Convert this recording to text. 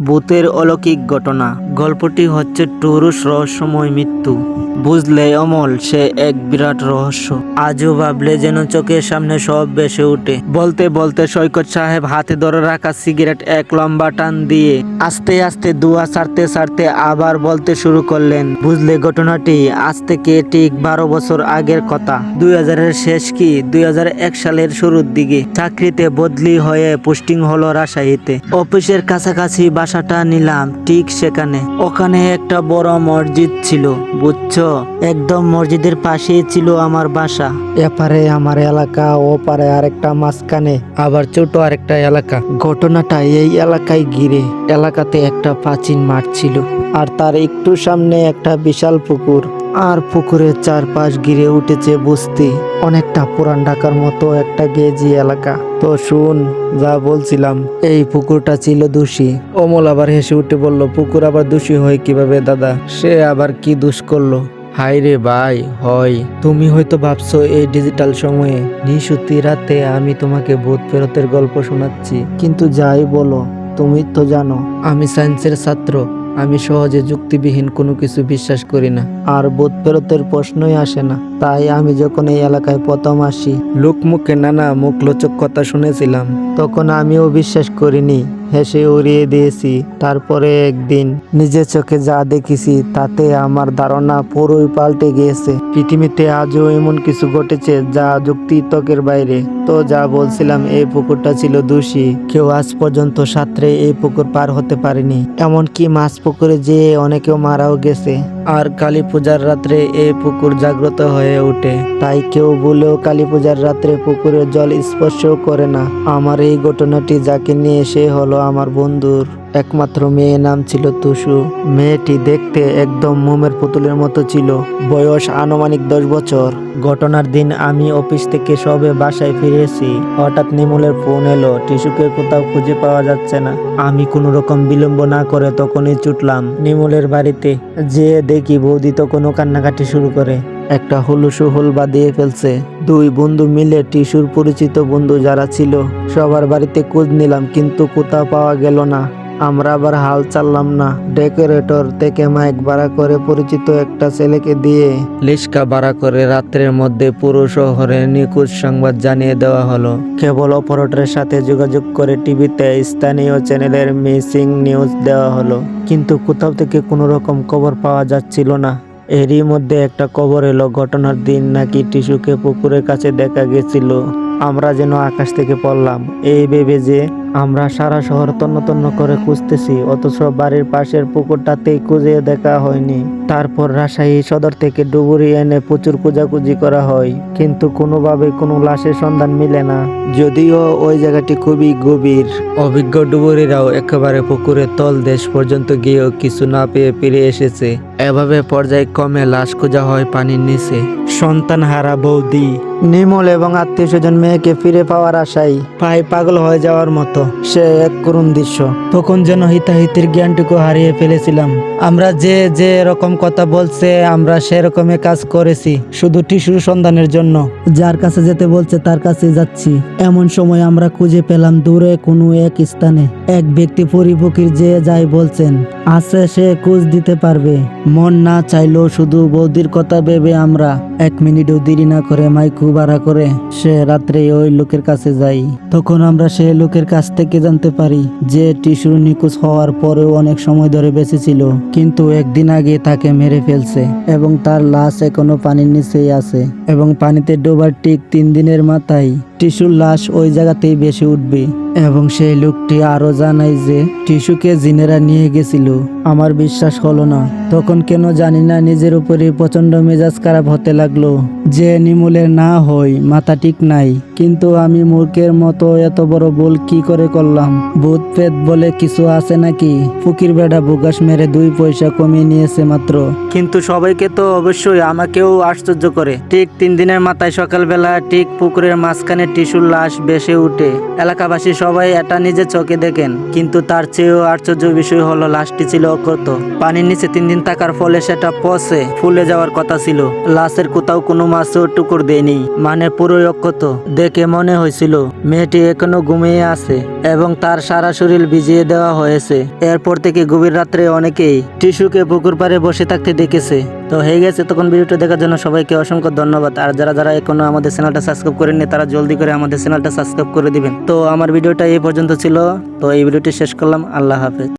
ভূতের অলৌকিক ঘটনা। গল্পটি হচ্ছে টুরুস রহস্যময় মৃত্যু। বুঝলে অমল, সে এক বিরাট রহস্য। আজও ভাবলে যেন চোখের সামনে সব বেসে উঠে বলতে বলতে সৈকত সাহেব হাতে ধরে রাখা সিগারেট এক লম্বা টান দিয়ে আস্তে আস্তে দুয়া সারতে সারতে আবার বলতে শুরু করলেন, বুঝলে ঘটনাটি আজ থেকে ঠিক বারো বছর আগের কথা। দুই হাজারের শেষ কি দুই সালের শুরুর দিকে। চাকরিতে বদলি হয়ে পোস্টিং হলো রাজশাহীতে। অফিসের কাছাকাছি বাসাটা নিলাম, ঠিক সেখানে। ওখানে একটা বড় মসজিদ ছিল, বুঝছ? একদম মসজিদের পাশেই ছিল আমার বাসা। এপারে আমার এলাকা, ওপারে আরেকটা মাঝখানে, আবার ছোট আরেকটা এলাকা। ঘটনাটা এই এলাকায় ঘিরে, এলাকাতে একটা প্রাচীন মাঠ ছিল। আর তার একটু সামনে একটা বিশাল পুকুর। আর পুকুরের চারপাশ ঘিরে উঠেছে বস্তি। অনেকটা পুরান ঢাকার মতো একটা গেজি এলাকা। তো শুন, যা বলছিলাম, এই পুকুরটা ছিল দোষী। অমল আবার হেসে উঠে বলল, পুকুর আবার দোষী হয় কীভাবে, দাদা? সে আবার কি দোষ করল? হাই রে ভাই, হয়। তুমি হয়তো ভাবছ এই ডিজিটাল সময়ে, নিশুতি রাতে আমি তোমাকে ভূত ফেরতের গল্প শোনাচ্ছি। কিন্তু যাই বলো, তুমি তো জানো, আমি সায়েন্সের ছাত্র। আমি সহজে যুক্তিবিহীন কোনো কিছু বিশ্বাস করি না। আর বোধ ফেরতের প্রশ্নই আসে না। তাই আমি যখন এই এলাকায় প্রথম আসি লোক মুখে নানা মুখলোচক কথা শুনেছিলাম। তখন আমিও বিশ্বাস করিনি। হেসে উড়িয়ে দিয়েছি। তারপরে একদিন নিজের চোখে যা দেখেছি, তাতে আমার ধারণা পুরোই পাল্টে গিয়েছে। পৃথিবীতে আজও এমন কিছু ঘটেছে যা যুক্তি ত্বকের বাইরে। তো যা বলছিলাম, এই পুকুরটা ছিল দোষী। কেউ আজ পর্যন্ত সাঁতরে এই পুকুর পার হতে পারেনি। এমনকি মাছ পুকুরে যেয়ে অনেকেও মারাও গেছে। আর কালী পূজার রাত্রে এই পুকুর জাগ্রত হয়ে ওঠে। তাই কেউ বলেও কালী পূজার রাত্রে পুকুরের জল স্পর্শও করে না। আমার এই ঘটনাটি যাকে নিয়ে সে হলো আমার বন্ধুর একমাত্র মেয়ে নাম ছিল তুসু। মেয়েটি দেখতে একদম মোমের পুতুলের মতো ছিল। বয়স আনুমানিক দশ বছর। ঘটনার দিন আমি অফিস থেকে সবে বাসায় ফিরেছি। হঠাৎ নিমুলের ফোন এলো, টিসুকে কোথাও খুঁজে পাওয়া যাচ্ছে না। আমি কোনো রকম বিলম্ব না করে তখনই ছুটলাম নিমুলের বাড়িতে। যেয়ে দেখি বৌদি কোনো কান্নাকাটি শুরু করে? একটা হলু সুহল বা বাঁধিয়ে ফেলছে। দুই বন্ধু মিলে টিসুর পরিচিত বন্ধু যারা ছিল, সবার বাড়িতে খোঁজ নিলাম, কিন্তু কোথাও পাওয়া গেল না। আমরা আবার হাল চাললাম না। ডেকোরেটর থেকে মাইক ভাড়া করে পরিচিত একটা ছেলেকে দিয়ে লিস্কা ভাড়া করে রাত্রের মধ্যে পুরো শহরে নিখোঁজ সংবাদ জানিয়ে দেওয়া হলো। কেবল অপারেটরের সাথে যোগাযোগ করে টিভিতে স্থানীয় চ্যানেলের মিসিং নিউজ দেওয়া হলো। কিন্তু কোথাও থেকে কোনো রকম খবর পাওয়া যাচ্ছিল না। এরই মধ্যে একটা খবর এলো, ঘটনার দিন নাকি টিস্যুকে পুকুরের কাছে দেখা গেছিল। আমরা যেন আকাশ থেকে পড়লাম। এই ভেবে যে আমরা সারা শহর তন্ন তন্ন করে খুঁজতেছি, অথচ বাড়ির পাশের পুকুরটাতেই খুঁজে দেখা হয়নি। তারপর রাজশাহী সদর থেকে ডুবুরি এনে প্রচুর খোঁজাখুঁজি করা হয়, কিন্তু কোনোভাবে কোনো লাশের সন্ধান মিলে না। যদিও ওই জায়গাটি খুবই গভীর। অভিজ্ঞ ডুবুরিরাও একেবারে পুকুরের তল দেশ পর্যন্ত গিয়েও কিছু না পেয়ে ফিরে এসেছে। এভাবে পর্যায় পর্যায়ক্রমে লাশ খোঁজা হয় পানির নিচে। সন্তান হারা বৌদি নিমল এবং আত্মীয় স্বজন মেয়েকে ফিরে পাওয়ার আশায় পায়ে পাগল হয়ে যাওয়ার মতো সে এক করুণ দৃশ্য। তখন যেন হিতাহিতির জ্ঞানটুকু হারিয়ে ফেলেছিলাম। আমরা যে যে এরকম কথা বলছে, আমরা সেরকমই কাজ করেছি, শুধু টিস্যুর সন্ধানের জন্য। যার কাছে যেতে বলছে, তার কাছে যাচ্ছি। এমন সময় আমরা খুঁজে পেলাম দূরে কোনো এক স্থানে। এক ব্যক্তি পরিপকির যে যাই বলছেন, আছে সে খোঁজ দিতে পারবে। মন না চাইলেও শুধু বৌদির কথা ভেবে আমরা এক মিনিটও দেরি না করে মাইকু ভাড়া করে সে রাত্রে ওই লোকের কাছে যাই। তখন আমরা সে লোকের কাছ থেকে জানতে পারি যে টিস্যু নিখোঁজ হওয়ার পরেও অনেক সময় ধরে বেঁচে ছিল কিন্তু একদিন আগে তাকে মেরে ফেলছে এবং তার লাশ এখনও পানির নিচেই আছে এবং পানিতে ডোবার ঠিক তিন দিনের মাথায় টিস্যুর লাশ ওই জায়গাতেই বেশি উঠবে। এবং সেই লোকটি আরও জানায় যে টিস্যুকে জিনেরা নিয়ে গেছিল। আমার বিশ্বাস হলো না। তখন কেন জানি না নিজের উপরে প্রচণ্ড মেজাজ খারাপ হতে লাগল। যে নিমুলের না হই, মাথা ঠিক নাই। কিন্তু আমি মূর্খের মতো এত বড় ভুল কি করে করলাম? ভূত প্রেত বলে কিছু আছে নাকি? ফুকির বেড়া বুগাস মেরে দুই পয়সা কমিয়ে নিয়েছে মাত্র। কিন্তু সবাইকে তো অবশ্যই আমাকেও আশ্চর্য করে। ঠিক তিন দিনের মাথায় সকালবেলা ঠিক পুকুরের মাঝখানে টিস্যুর লাশ বেসে উঠে। এলাকাবাসী সবাই এটা নিজের চোখে দেখেন। কিন্তু তার চেয়েও আশ্চর্য বিষয় হলো, লাশটি ছিল অক্ষত। পানির নিচে তিন দিন থাকার ফলে সেটা পচে, ফুলে যাওয়ার কথা ছিল। লাশের কোথাও কোনো মাছও টুকুর দেয়নি মানে পুরোই অক্ষত। দেখে মনে হয়েছিল, মেয়েটি এখনও ঘুমিয়ে আছে এবং তার সারা শরীর ভিজিয়ে দেওয়া হয়েছে। এরপর থেকে গভীর রাত্রে অনেকেই টিস্যুকে পুকুর পাড়ে বসে থাকতে দেখেছে। তো হয়ে গেছে তখন ভিডিওটা দেখার জন্য সবাইকে অসংখ্য ধন্যবাদ। আর যারা যারা এখনও আমাদের চ্যানেলটা সাবস্ক্রাইব করেননি, তারা জলদি করে আমাদের চ্যানেলটা সাবস্ক্রাইব করে দিবেন। তো আমার ভিডিওটা এই পর্যন্ত ছিল। তো এই ভিডিওটি শেষ করলাম। আল্লাহ হাফেজ।